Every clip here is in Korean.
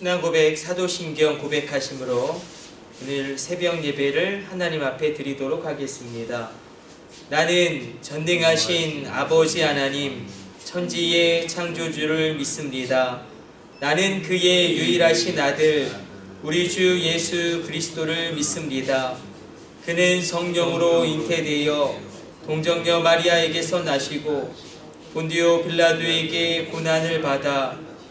신앙 고백 사도신경 고백하심으로 오늘 새벽 예배를 하나님 앞에 드리도록 하겠습니다. 나는 전능하신 아버지 하나님 천지의 창조주를 믿습니다. 나는 그의 유일하신 아들 우리 주 예수 그리스도를 믿습니다. 그는 성령으로 잉태되어 동정녀 마리아에게서 나시고 본디오 빌라도에게 고난을 받아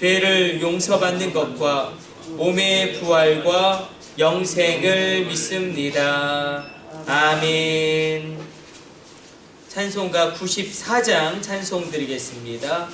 죄를 용서받는 것과 몸의 부활과 영생을 믿습니다. 아멘. 찬송가 94장 찬송 드리겠습니다.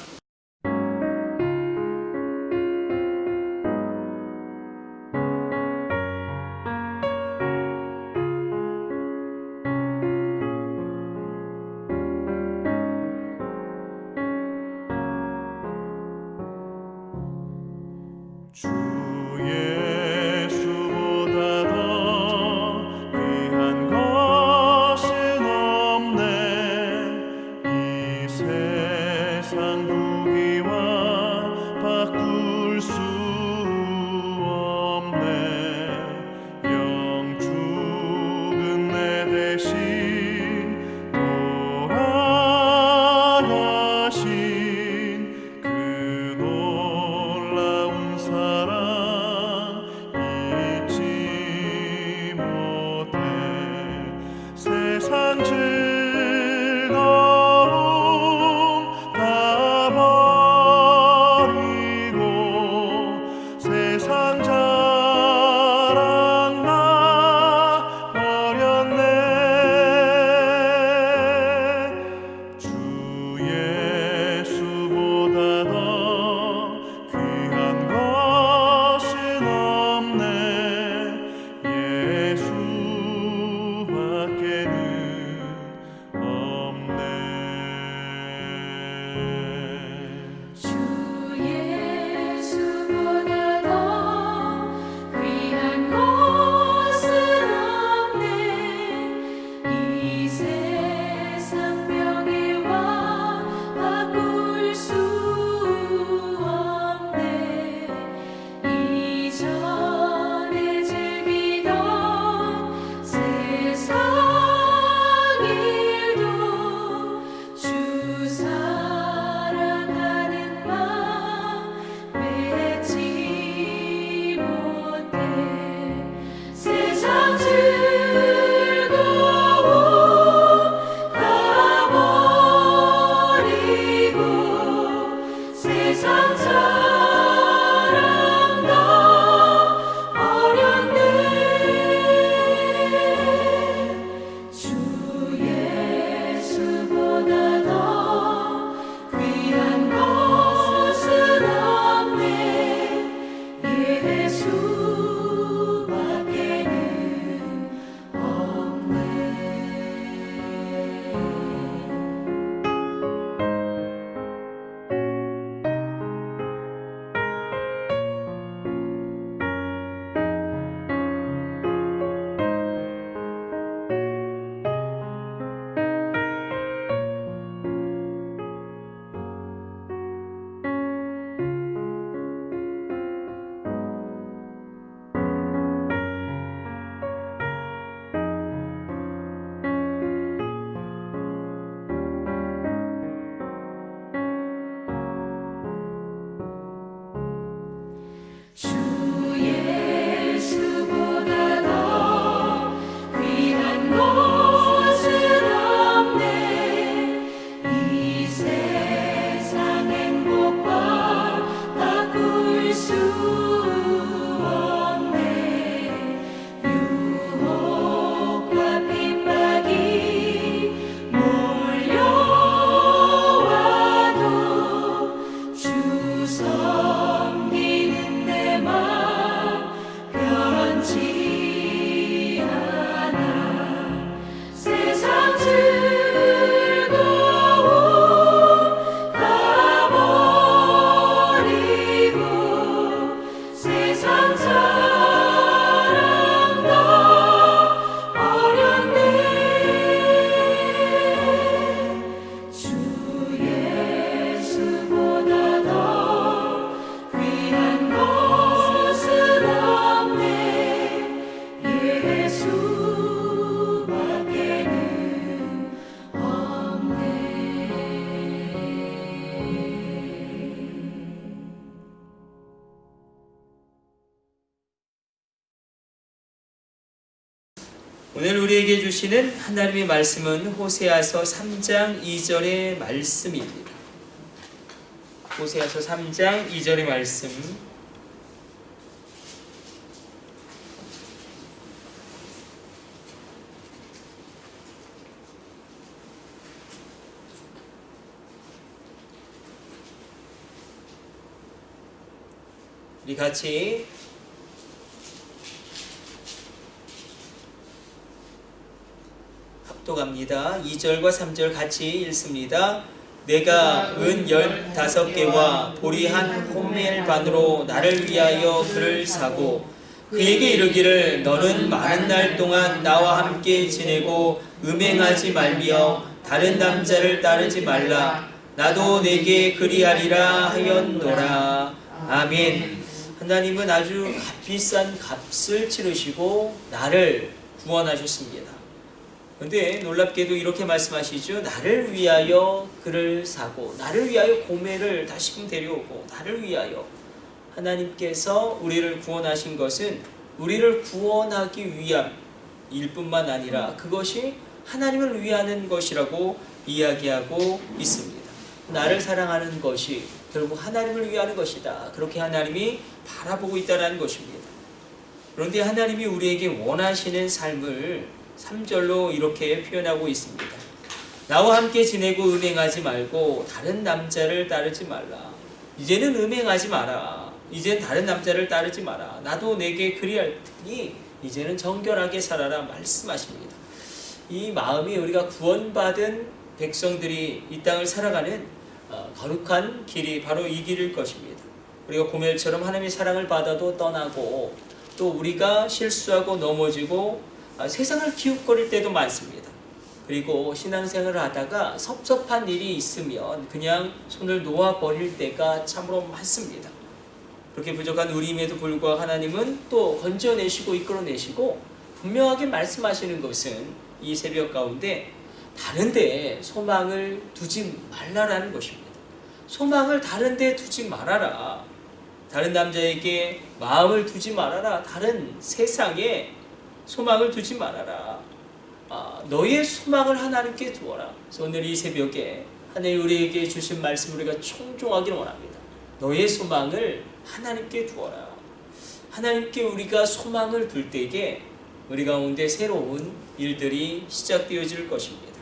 오늘 우리에게 주시는 하나님의 말씀은 호세아서 3장 2절의 말씀입니다. 호세아서 3장 2절의 말씀. 우리 같이 합독합니다. 2절과 3절 같이 읽습니다. 내가 은 열다섯 개와 보리 한 호멜 반으로 나를 위하여 그를 사고 그에게 이르기를 너는 많은 날 동안 나와 함께 지내고 음행하지 말며 다른 남자를 따르지 말라 나도 내게 그리하리라 하였노라 아멘 하나님은 아주 값비싼 값을 치르시고 나를 구원하셨습니다 근데 놀랍게도 이렇게 말씀하시죠. 나를 위하여 그를 사고, 나를 위하여 고매를 다시금 데려오고, 나를 위하여 하나님께서 우리를 구원하신 것은 우리를 구원하기 위함일 뿐만 아니라 그것이 하나님을 위하는 것이라고 이야기하고 있습니다. 나를 사랑하는 것이 결국 하나님을 위하는 것이다. 그렇게 하나님이 바라보고 있다는 것입니다. 그런데 하나님이 우리에게 원하시는 삶을 3절로 이렇게 표현하고 있습니다. 나와 함께 지내고 음행하지 말고 다른 남자를 따르지 말라. 이제는 음행하지 마라. 이제 다른 남자를 따르지 마라. 나도 내게 그리할 테니 이제는 정결하게 살아라 말씀하십니다. 이 마음이 우리가 구원받은 백성들이 이 땅을 살아가는 어, 거룩한 길이 바로 이 길일 것입니다. 우리가 고멜처럼 하나님의 사랑을 받아도 떠나고 또 우리가 실수하고 넘어지고 아, 세상을 기웃거릴 때도 많습니다. 그리고 신앙생활을 하다가 섭섭한 일이 있으면 그냥 손을 놓아버릴 때가 참으로 많습니다. 그렇게 부족한 우리임에도 불구하고 하나님은 또 건져내시고 이끌어내시고 분명하게 말씀하시는 것은 이 새벽 가운데 다른데 소망을 두지 말라라는 것입니다. 소망을 다른데 두지 말아라. 다른 남자에게 마음을 두지 말아라. 다른 세상에 소망을 두지 말아라. 아, 너의 소망을 하나님께 두어라. 그래서 오늘 이 새벽에 하나님 우리에게 주신 말씀 우리가 청종하기를 원합니다. 너의 소망을 하나님께 두어라. 하나님께 우리가 소망을 둘 때에 우리 가운데 새로운 일들이 시작되어질 것입니다.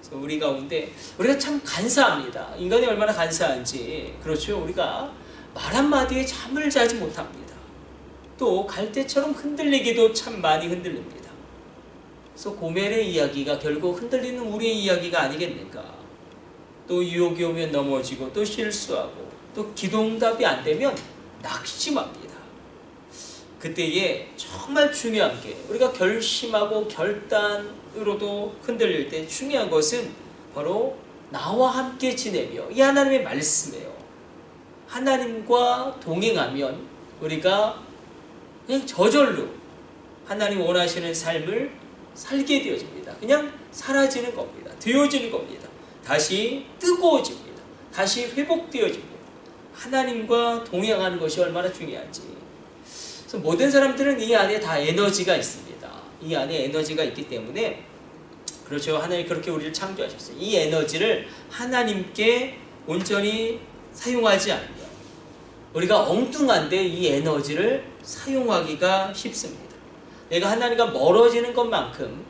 그래서 우리 가운데 우리가 참 간사합니다. 인간이 얼마나 간사한지 그렇죠. 우리가 말 한마디에 잠을 자지 못합니다. 또 갈대처럼 흔들리기도 참 많이 흔들립니다. 그래서 고멜의 이야기가 결국 흔들리는 우리의 이야기가 아니겠는가. 또 유혹이 오면 넘어지고 또 실수하고 또 기동답이 안 되면 낙심합니다. 그때에 정말 중요한 게 우리가 결심하고 결단으로도 흔들릴 때 중요한 것은 바로 나와 함께 지내며 이 하나님의 말씀이에요. 하나님과 동행하면 우리가 그냥 저절로 하나님 원하시는 삶을 살게 되어집니다. 그냥 사라지는 겁니다. 되어지는 겁니다. 다시 뜨거워집니다. 다시 회복되어집니다. 하나님과 동행하는 것이 얼마나 중요한지. 그래서 모든 사람들은 이 안에 다 에너지가 있습니다. 이 안에 에너지가 있기 때문에 그렇죠. 하나님 그렇게 우리를 창조하셨어요. 이 에너지를 하나님께 온전히 사용하지 않으면 우리가 엉뚱한데 이 에너지를 사용하기가 쉽습니다. 내가 하나님과 멀어지는 것만큼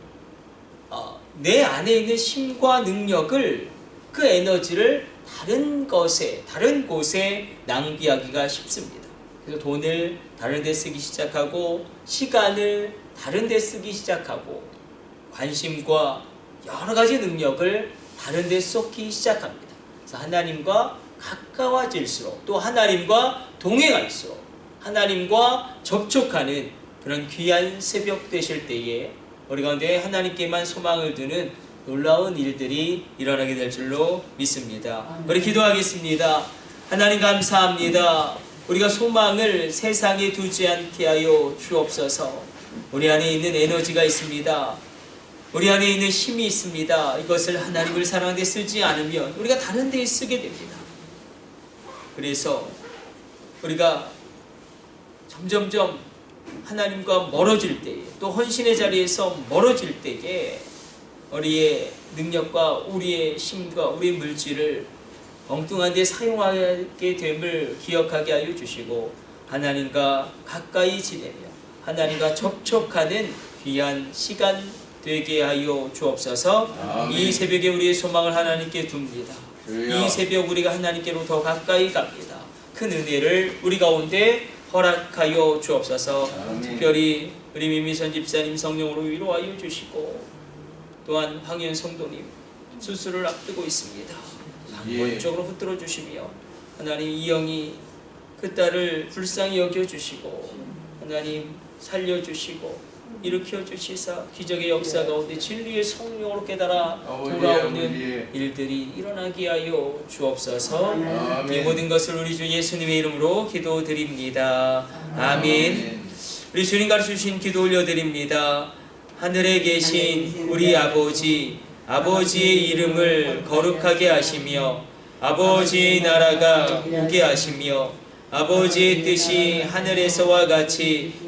어, 내 안에 있는 힘과 능력을 그 에너지를 다른 것에 다른 곳에 낭비하기가 쉽습니다. 그래서 돈을 다른 데 쓰기 시작하고 시간을 다른 데 쓰기 시작하고 관심과 여러 가지 능력을 다른 데 쏟기 시작합니다. 그래서 하나님과 가까워질수록 또 하나님과 동행할수록 하나님과 접촉하는 그런 귀한 새벽 되실 때에 우리 가운데 하나님께만 소망을 두는 놀라운 일들이 일어나게 될 줄로 믿습니다. 우리 기도하겠습니다. 하나님 감사합니다. 우리가 소망을 세상에 두지 않게 하여 주옵소서. 우리 안에 있는 에너지가 있습니다. 우리 안에 있는 힘이 있습니다. 이것을 하나님을 사랑하는 데 쓰지 않으면 우리가 다른 데에 쓰게 됩니다. 그래서 우리가 점점점 하나님과 멀어질 때에 또 헌신의 자리에서 멀어질 때에 우리의 능력과 우리의 힘과 우리의 물질을 엉뚱한 데 사용하게 됨을 기억하게 하여 주시고 하나님과 가까이 지내며 하나님과 접촉하는 귀한 시간 되게 하여 주옵소서 아멘. 이 새벽에 우리의 소망을 하나님께 둡니다. 이 새벽 우리가 하나님께로 더 가까이 갑니다 큰 은혜를 우리 가운데 허락하여 주옵소서 아멘. 특별히 우리 미미 선 집사님 성령으로 위로하여 주시고 또한 황현 성도님 수술을 앞두고 있습니다. 예. 한번쪽으로 붙들어 주시며 하나님 이 영이 그 딸을 불쌍히 여겨 주시고 하나님 살려 주시고 일으켜 주시사 기적의 역사 가운데 진리의 성령으로 깨달아 아버지, 돌아오는 아버지. 일들이 일어나게 하여 주옵소서. 이 모든 것을 우리 주 예수님의 이름으로 기도드립니다. 아멘. 우리 주님 가르쳐 주신 기도 올려드립니다. 하늘에 계신 우리 아버지, 아버지의 이름을 거룩하게 하시며, 아버지의 나라가 오게 하시며, 아버지의 뜻이 하늘에서와 같이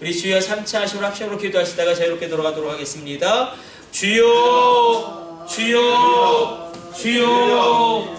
우리 주여 3차 하시고 합심으로 기도하시다가 자유롭게 돌아가도록 하겠습니다. 주여 주여 주여